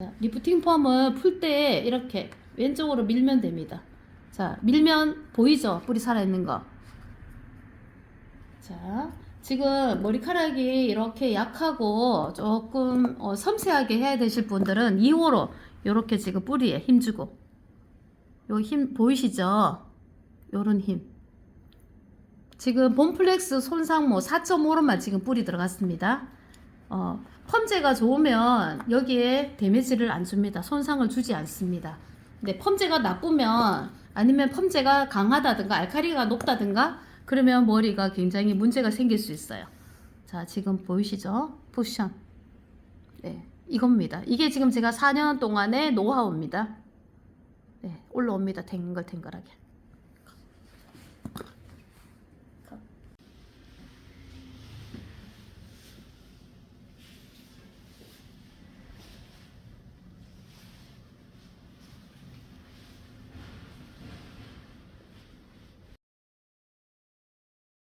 자, 리프팅 펌을 풀 때 이렇게 왼쪽으로 밀면 됩니다. 자, 밀면 보이죠? 뿌리 살아있는 거. 자, 지금 머리카락이 이렇게 약하고 조금 어, 섬세하게 해야 되실 분들은 2호로 이렇게 지금 뿌리에 힘주고 요 힘 보이시죠? 요런 힘. 지금 봄플렉스 손상모 4.5로만 지금 뿌리 들어갔습니다. 어, 펌제가 좋으면 여기에 데미지를 안 줍니다. 손상을 주지 않습니다. 근데 펌제가 나쁘면 아니면 펌제가 강하다든가 알카리가 높다든가 그러면 머리가 굉장히 문제가 생길 수 있어요. 자, 지금 보이시죠? 쿠션. 네, 이겁니다. 이게 지금 제가 4년 동안의 노하우입니다. 네, 올라옵니다. 탱글탱글하게.